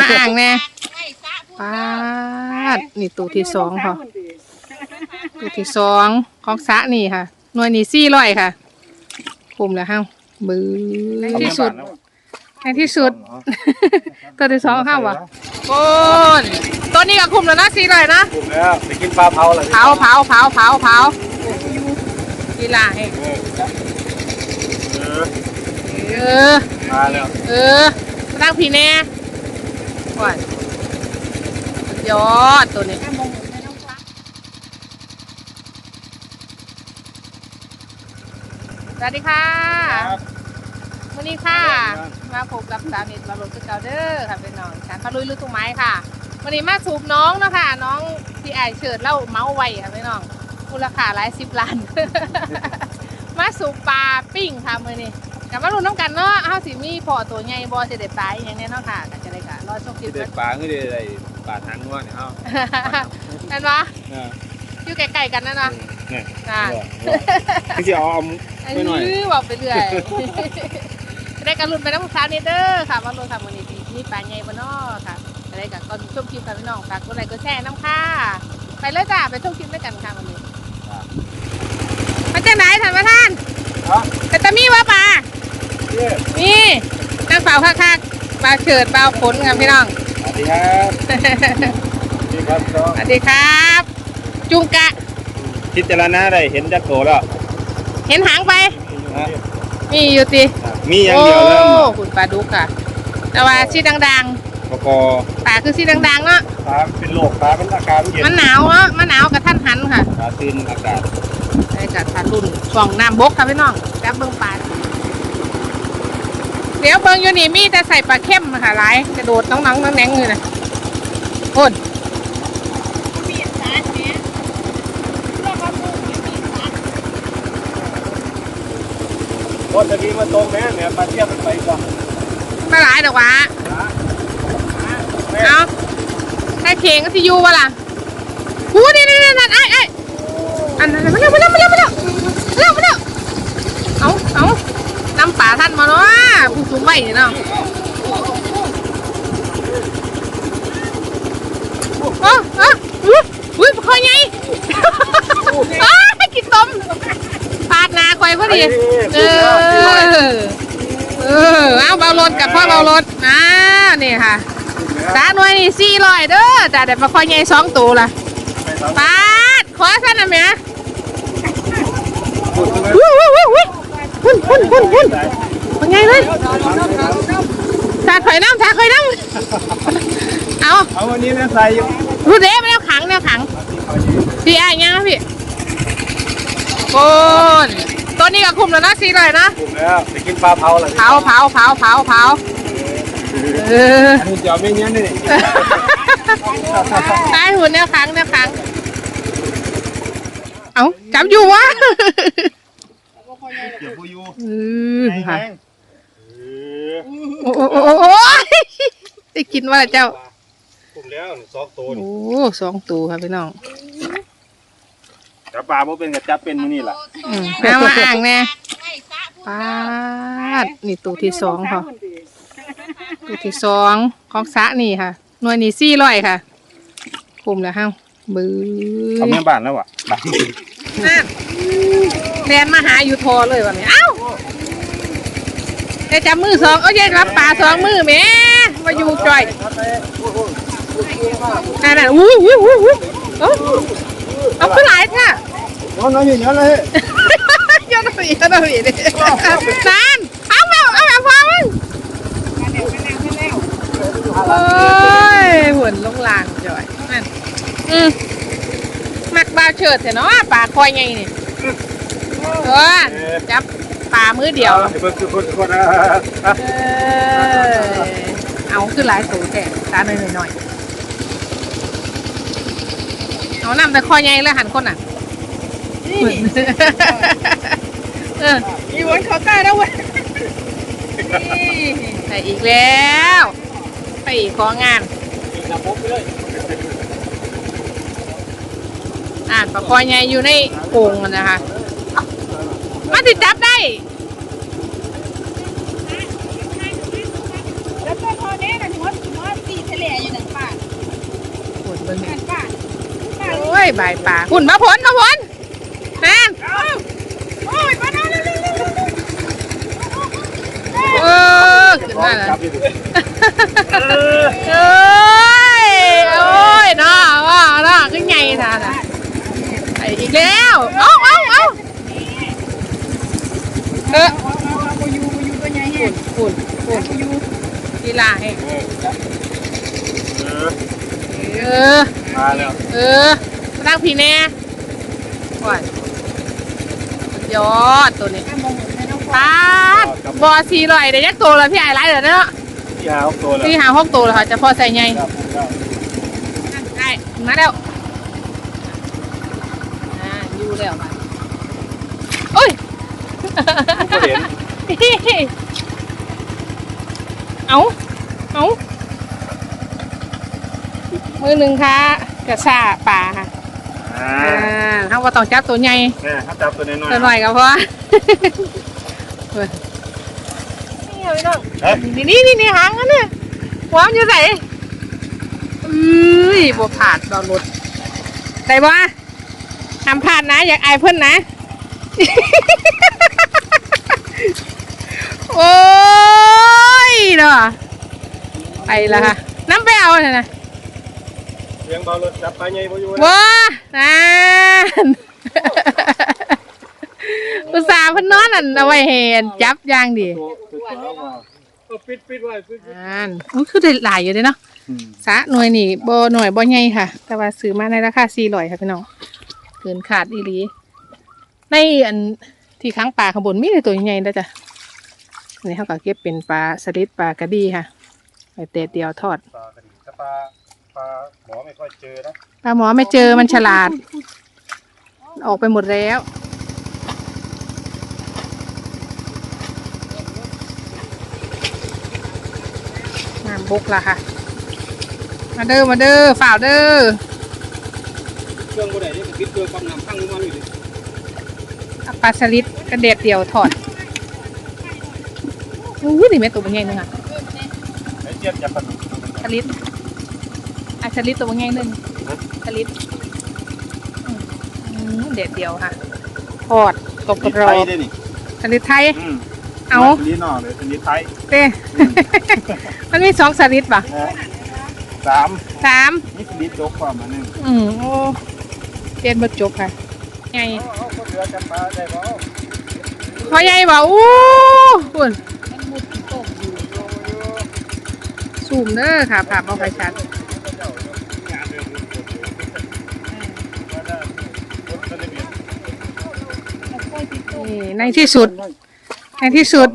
มาอ่างแน่ปาดนี่ตัวที่สองค่ะตัวที่สองของสระนี่ค่ะ หน่วยนี่สี่ร้อยค่ะคุมแล้วห้าบือที่สุดในที่สุด ตัวที่สองห้าวะโอ้นตัวนี้ก็คุมแล้วนะสี่ร้อยนะถูกแล้วไปกินปลาเผาเลยเผาเผาเผาเผาเผากีฬาเองเออ เออ มาแล้ว เออมาตั้งพี่แน่ ก่อนสุดยอดตัวนี้สวัสดีค่ะครับวันนี้ค่ะ มาพบกับสาวเน็ตมาลงสเกาเดอร์ค่ะเป็นน้องฉันพาลุยลูกตุ้งไม้ค่ะวันนี้มาสูบน้องเนาะคะน้องที่ไอายเฉิดเล่าเมาส์ไวค่ะพี่น้องมูลค่าหลายสิบล้าน มาสูบปลาปิ้งค่ะมือนี้กับมาลุ้นน้ำกันเนาะเฮาสิมีพอตัวใหญ่บ่จะได้ปลาอหย่างเนี้เนาะค่ะก็จะได้กะ รอชมคลิที่ปเด็กัดนปลาก็ได้ได้ปลาทางนัวเนี่ยเฮานั่นวะเนี่ยอยู่ใกล้ๆกันนั่นเนาะเนี่ยอ่าที่จะเอาเอาไม่หน่อยเบอกไปเรื่อยจะได้กันลุ้นไปน้ำสาวเนเด้อค่ะว่าลุ้นทำวันนี้สิมีปลาใหญ่บ่เนาะค่ะจะได้กับก่อนชมคลิปค่ะพี่น้องฝากกดไลค์กดแชร์น้ำค่ะไปเลยจ้าไปชมคลิปด้วยกันค่ะวันนี้มาจากไหนท่านประธานฮะแต่ตะมีว่าปลาเนี่ยนี่นางเปล่าคักๆ ปลาเฉิดปลาขนค่ะพี่น้อง สวัสดีครับสวัสดีครับน้องสวัสดีครับ จุงกะ พิจารณาได้เห็นจักโตแล้วเห็นหางไปฮะมีอยู่ติมีอย่างเดียวเริ่มโอ้คุณปลาดุกค่ะ แต่ว่าสีดังปกอๆปลาคือสีดังๆเนาะปลาเป็นโรคปลาเป็นอาการเย็นมันหนาวเนาะ มันหนาวกับท่านหันค่ะปลาตื่นอากาศ ไอ้กับทันรุ่นฟองน้ำบกค่ะพี่น้องแป๊บเบิ่งปลา เดี๋ยวเบิ่งอยู่นี่มีแต่ใส่ปลาเข้มค่ะหลายกระโดดน้องๆน้องแหนงอยู่นะโอนรถจะมีมาตรงแม่เนี่ยปลาเทียบมันไปก่อนไม่หลายดอกหวะแม่เอาแค่เข่งก็สิอยู่วะล่ะหูนี่นี่นี่นั่นไอ้ไอ้อันนั้นมาเร็วมาเร็วมาเร็วมาเร็วมาเร็วมาเร็วเอาเอาน้ำป่าท่านมาเนาะ ผู้สูงวัยนี่เนาะโอ้โอ้อุ้ยอุ้ยคอยไงอ้ากินต้มปาดหนาคอยพอดีเออเออเอาเบาลดกับพ่อเบาลดอ่านี่ค่ะสาหน่วยนี่สี่ร้อยเด้อแต่เดี๋ยวมาคอยใหญ่สองตัวละปาดขอสั้นนะแม่วุ้ยวุ้ยวุ้ยวุ้ยหุ่นหุ่นหุ่นหุ่นเป็น ไงเลยสาข่อยน้ำสาข่อยน้ำเอาเอาวันนี้นะใส่อยู่รูเด้มาแล้วขังแล้วขังพี่ไอ้ยังนะพี่โกนตัวนี้ก็คุมแล้วนะสี่ร้อยนะถูกแล้วไปกินปลาเผาเลยเผาเผาเผาเผาเผาเอออันนี้จะเอาไม่เงี้ยนี่ตายหุ่นแนวขังแนวขังเอาจับอยู่วะเดี๋ยวกูอยู่ อโอ้โหโอ้โหโอ้โหได้กินว่าเจ้าถูกแล้วสองตัวโอ้นี่สองตัวค่ะพี่น้องจับปลาบ่เป็นกับจับเป็นมื้อนี่ล่ะอืมเอามาอ่างแน่ปาดนี่ตัวที่สองค่ะ ตัวที่สองของสระนี่ค่ะ หน่วยนี่สี่ร้อยค่ะ คุมแล้วห้าบื้อเอาแม่บ้านแล้วว่ะบ้านแลนมาหาอยู่ทอเลยวันนี้ เอ้า จะจับมือสองเอ้ยจะรับปลาสองมือแหม่มาอยู่จ่อยนั่นน่ะอู้หูอู้หูเอาเอาขึ้นหลายค่ะน้องน้องอยู่เยอะเลยยอดสียอดสีดินานเอาแมวเอาแมวพอมึงโอ้ยหุ่นลงลางจ่อยนั่นอืมมักบาวเฉิดเถอะเนาะปลาคอยไงนี่เออจับ ปลามือเดียวเดี๋ยวเบิ่งคือคนคนอะเออเอาคือหลายสูแต่ตาหน่อยหน่อยๆเอานำแต่คอยไงแล้วหันคนอะเอออีวันเขาตายแล้วเว้ยไปอีกแล้ว ไปอีกของานอ่านปลาคอยไงอยู่ในโอ่งอะนะคะมาติดจับได้ แล้วก็พอเนี้ยนะถึงว่าถึงว่าสี่เท บิ่นี่โอ้ยบายป่าหุ่นมาผลมาผลนั่นเออขึ้นมาแล้วจับอยู่ดิเอ้ยโอ้ยน่าว่าน่าขึ้นไงท่าน่ะอีกแล้วเอาเอาเอาเออฝุ่นฝุ่นฝุ่นกีฬาให้เออ เออ มาแล้วเออมาตั้งพี่แน่ก่อนยอดตัวนี้ปาดบอสี่ร้อยเดี๋ยวยักตัวแล้วพี่ไอ้ไรเดี๋ยวเนาะที่หาเอาตัวแล้วพี่หาหกตัวแล้วค่ะจะพอใส่ไงครับครับได้มาแล้วอ่าอยู่แล้วมาโอ้ยก็เห็น เอาเอา มือหนึ่งค่ะกระซ่าป่าค่ะอ่าอ่าเขาก็ต้องจับตัวใหญ่แม่ถ้าจับตัวน้อยตัวหน่อยก็พอเฮ้ยนี่เอาไปน้องเฮ้ยนี่นี่นี่นี่หางอันเนี่ยหัวมันอยู่ไหนอุ้ยบ่ผ่านเบารถได้บ่ทำผ่านนะ อยากอายเพื่อนนะ โอ้ยเนาะไปละค่ะน้ำไปเอาเลยนะเสียงเบารถจับไปไงบ่อยู่นะว้านั่นอุตส่าห์เพิ่นนอนอันเอาไว้เห็นจับอย่างดีตัวตัวตัวว่าเออปิดปิดไว้ปิดปิดอ่านอุ้ยคือได้หลายอยู่เด้เนาะอืมสะหน่วยนี่บ่หน่วยบ่ใหญ่ค่ะ แต่ว่าซื้อมาในราคา400ค่ะพี่น้องเกินขาดอีหลีในอันที่ค้างปลาข้างบนมีแต่ตัวใหญ่ๆนะจ๊ะนี่เขาก็เก็บเป็นปลาสลิดปลากระดีค่ะไปเตะเดียวทอด ปลากระดิ่งถ้าปลาป ลาหมอไม่ค่อยเจอนะปลาหมอไม่เจอมันฉลาด ออกไปหมดแล้ว น้ำบกละค่ะ มาเด้อมาเด้อฝ่าวเด้อเครื่องบ่ได้นี่ก็ปิดเครื่องปั๊มน้ำพังลงมาอยู่ดิเอาปลาสลิดกระเด็ดเดียวทอดอู้ยนี่แม่ตัวมันใหญ่นึงอะไอ้เจี๊ยบจับปลาดุกสลิด อะสลิดตัวมันใหญ่นึงสลิดอืมอืมเด็ดเดียวค่ะทอดกรอบกรไทอยบได้นี่สลิดไทยอืมเอาตัวนี้นอกเลยตัวนี้ไทยเต้มันมีสองสลิดป่ะนะสามสามนี่สลิดยกความมาหนึ่งอืมโอ้เรียนบทจบค่ะใหญ่เอาเอาคนเรือจับปลาได้บ่พอใหญ่บ่อู้หุ่นซูมเด้อค่ะภาพเอาไปชัด นี่ในที่สุด ในที่สุด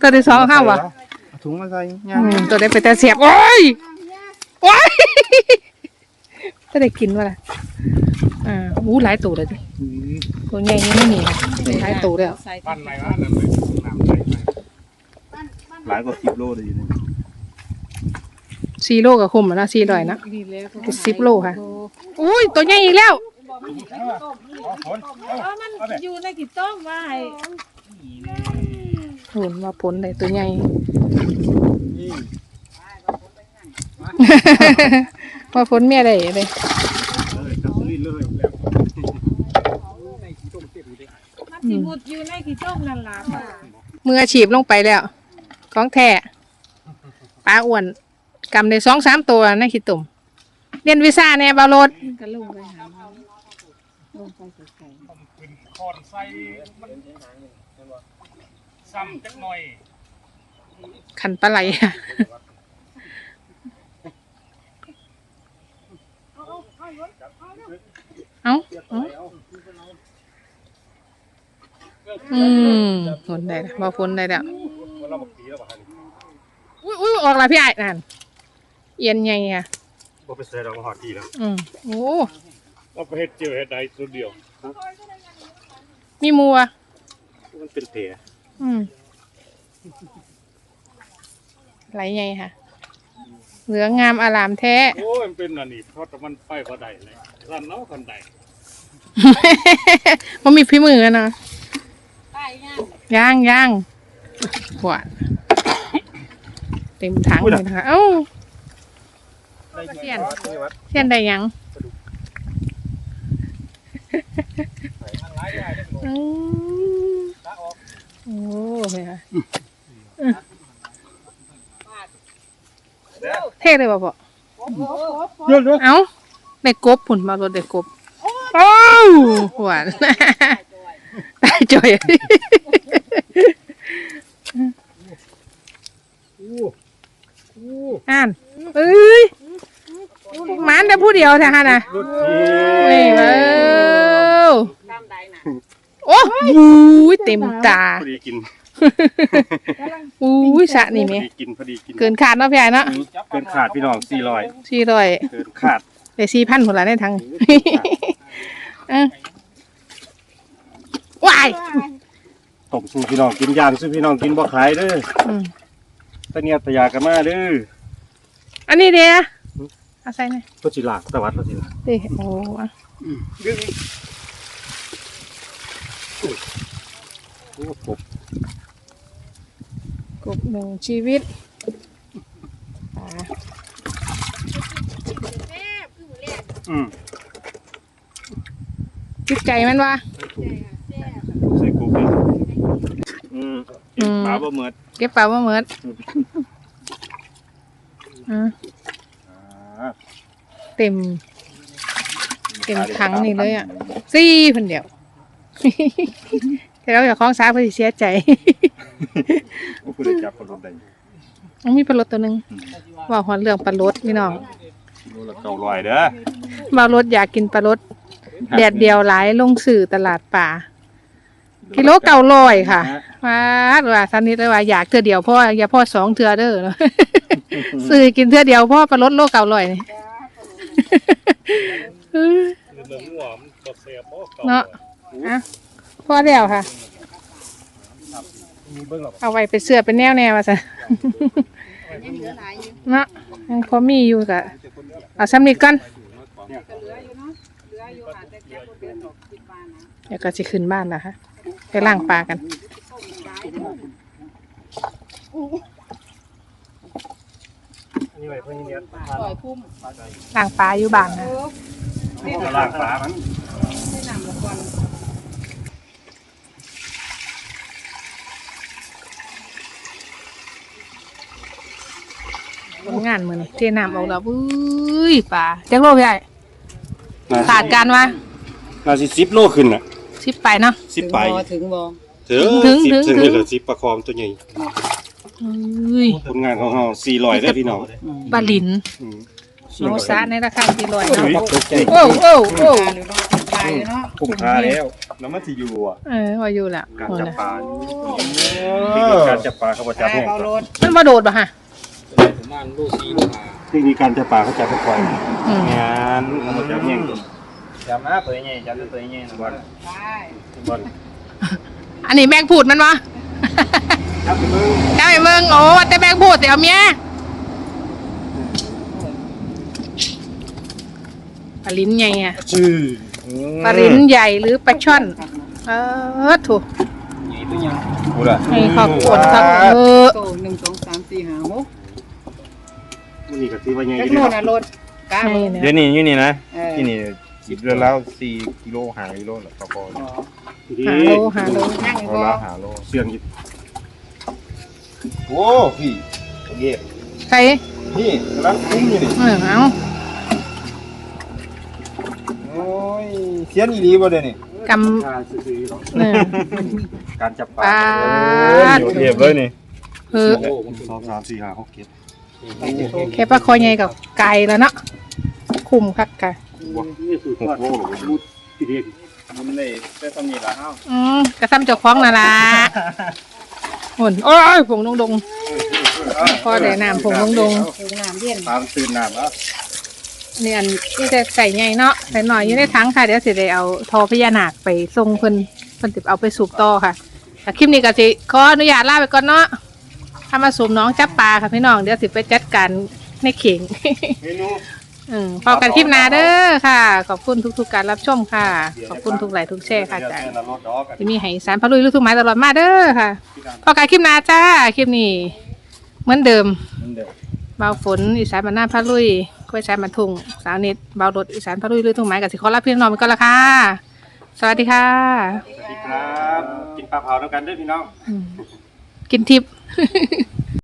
ตัวที่สองเข้าวะเอาถุงมาใส่อืมตัวได้ไปแต่เสียบ โอ้ย โอ้ยจะได้กินวะล่ะอ่าอู้หลายตัวเลยดิตัวใหญ่นี่ไม่มีนะหลายตัวแล้วปั้นไหนวะนั่นเลยน้ำใส่หลายกว่าสิบโลเลยนี่สี่โลกับคุมแล้วนะสี่ร้อยนะเป็นสิบโลค่ะ อุ้ยตัวใหญ่อีกแล้ว คนมันอยู่ในกี่ต้มว่าให้เห็นว่าผลเลยตัวใหญ่ว่าผลเมียได้เลยเลยจับสลิดเลยแล้วมันสิมุดอยู่ในกี่ต้มนั่นล่ะมืออาชีพลงไปแล้ว ของแท้ปลาอ้วนกำได้สองสามตัวในขี้ตุ่มเรียนวิซ่าแน่บาวโรดก็ลงไปหา ลงไปไกลขึ้นคอนใส่มันซ้ำจักหน่อยขันปลาไหลอะเอาเอาอืมผลได้แล้วว่าผลได้แล้วมันเราบอกตีแล้วป่ะฮะนี่อุ้ยอุ้ยออกและพี่ไอ้นั่นเอียนไงอะบ่ไปเสียดอกมาหอดตีแล้วอืมโอ้ เราไปเฮ็ดเจอเฮ็ดใดตัวเดียว มีมัว มันเป็นแผลอืมไหลไงค่ะ เหลืองงามอารามแท้ โอ้ยมันเป็นอันนี้เพราะแต่มันไปบ่ได้เลยลั่นเนาะคันใดมันมีพี่มือกันเนาะๆไปงานย่างย่างหวานเต็มถังเลยนะคะเอ้าเสียนเสียนได้หยังอืม โอ้เฮ้ยเท่เลยบ่พ่อเอ้าได้กบผุนมารถได้กบโอ้าวหวานได้จ่อยอ่านเอ้ยมันแต่ผู้เดียวแท้ฮะนะรุดเว้ยเว้า โอ้ยเต็มตาพอดีกินอุ้ยสะนี่พแม่อดีกินพอดีกินเกินขาดเนาะพี่ไอ้เนาะเกินขาดพี่น้องสี่ร้อยสี่ร้อยเกินขาดได้สี่พันผลละได้ทั้งเอ้าว้ายต้มสู้พี่น้องกินย่างสู้พี่น้องกินบ่ขายเด้ออืมตะเนียตะยากันมาเด้ออันนี้เดียเอาใส่หน่อยก็สิลากตะวัดก็สิลากดิโอ้อะดึง โอ้กบกบหนึ่งชีวิตอ่าอืมจิตใจมันวะใส่กบเลยอืมอืมปลาบ่เหมือดเก็บปลาบ่เหมือนอ่าอ่าเต็ม เต็มถังนี่เลยอะสี่พันเดียว แต่เราอยากคล้องซ้ายเพื่อสิเสียใจ โอ้ผู้ใดจับปลาลดได้มันมีปลาลดตัวหนึ่งว่าหัวเรื่องปลาลดพี่น้องโลละเก้าร้อยเด้อปลาลดอยากกินปลาลดแดดเดียวหลายลงสื่อตลาดป่า กิโลเก่าลอยค่ะมาดว่าสันนิดเลยว่าอยากเทื่อเดียวพ่ออย่าพ่อสองเทื่อเด้อเนาะซื้อกินเทื่อเดียวพ่อปลาลดโลเก่าลอยนี่ เนาะ อะพ่อเดียวค่ะ มีเบิ่งหรอกเอาไว้เป็นเสื้อเป็นแนวแนวว่าซะเนาะยังพอมีอยู่กะเอาซ้ำนิดก่อนเดี๋ยวก็จะขึ้นบ้านนะคะไปล่างปลากันอันนี้ไว้เพื่อนเนี้ยล่างปลาอยู่บ้านนะจะลากปลามัน ผลงานมือนี่เทน้ำออกแล้วอุ้ยปลาจักโลพี่ไอ้ขาดการว่าน่าสิสิบโลขึ้นน่ะชิปไปเนาะสิบไปถึงบ่ถึงถึงสิบถึงถึงถึงเลยเหรอสิบปลาคอมตัวใหญ่อุ้ยผลงานของเราสี่ร้อยได้อพี่น้องปลาลินอืมโลซะในราคาสี่ร้อยโอ้เนาะยตกใจโอ้โอ้โอ้คุ้มค่าแล้วน้ำมันสิอยู่อะเออว่าอยู่ละการโอ้จับนะปลาเทคนิคการจับปลาเขาบอกจับแห้งมันมาโดดป่ะฮะ เทคนิคการจับปลาเขาจับเป็นควายอืมงานเขาบอกจับแห้งจับมาตัวใหญ่จับตัวใหญ่นะบอลบอลอันนี้แบงพูดมันวะจับไปมึงได้ไปเมืองโอ้ว่าแต่แบงพูดแต่เอาเมียปลาลิ้นใหญ่อะชื่อปลาลิ้นใหญ่หรือปลาช่อน เออถูกใหญ่ตัวใหญ่กูละให้ขอบคุณครับเออโตหนึ่งสองสามสี่ห้าหกมั นนี่ก็ถือว่าใหญ่จักดีโน่นนะน่ะรถกล้าให้บ่เนี่ยเดี๋ยวนี้อยู่นี่นะเออที่นี่สิบเดือนแล้วสี่กิโลหากิโลหรอตะกอนดีหาโลหาโลนั่งเอาบ่ละหาโลเสียงอยู่โอ้พี่เย็บใครนี่กำลังคุ้มอยู่นี่เออเอาโอ้ยเสียนอีหลีบ่เดี๋ยวนี้กค่าซื้อๆหรอกำเออ การจับปปลาลาเย็บเลยนี่ เออสองสามสี่ห้าหกเจ็ด แค่ปลาคอใหญ่กับไก่แล้วเนาะคุ้มคักไก่นี่คือหกโลหรือมุดที่เรียกมันได้ได้ทำนี่ละเฮาอืมกระซ้ำเจ้าของนั่นล่ะหุ่นโอ้ยผงดงดงพอได้น้ำผงดงดงถึงน้ำเย็นตามตื่นน้ำแล้วนี่อันที่จะใส่ใหญ่เนาะใส่หน่อยอยู่ในถังค่ะเดี๋ยวสิได้เอาทอพญานาคไปส่งเพิ่นเพิ่นติเอาไปสูบต่อค่ะแต่คลิปนี้ก็สิขออนุญาตลาไปก่อนเนาะ ถ้ามาสูบน้องจับปลาค่ะพี่น้องเดี๋ยวสิไปจัดการในเข่ง เมนู อืมพอกันคลิปหน้าเด้อค่ะ ขอบคุณทุกๆการรับชมค่ะ ขอบคุณทุกไลค์ทุกแชร์ค่ะจ้ารถดอกกันที่มีให้สารพะลุยลูกทุ่งไม้ตลอดมาเด้อค่ะ พอกันคลิปหน้าจ้าคลิปนี้เหมือนเดิมมันเดี๋ยวเบาฝนอีสานบ้านหน้าพะลุยคุยแซมบันทุงสาวเน็ตเบารถอีสานพาลุยลุยทุ่งไม้กับสิขอรับพี่น้องไปก่อนละค่ะ สวัสดีค่ะ สวัสดีครับ กินปลาเผาด้วยกันด้วยพี่น้อง อืมกินทิพย์ 嘿嘿嘿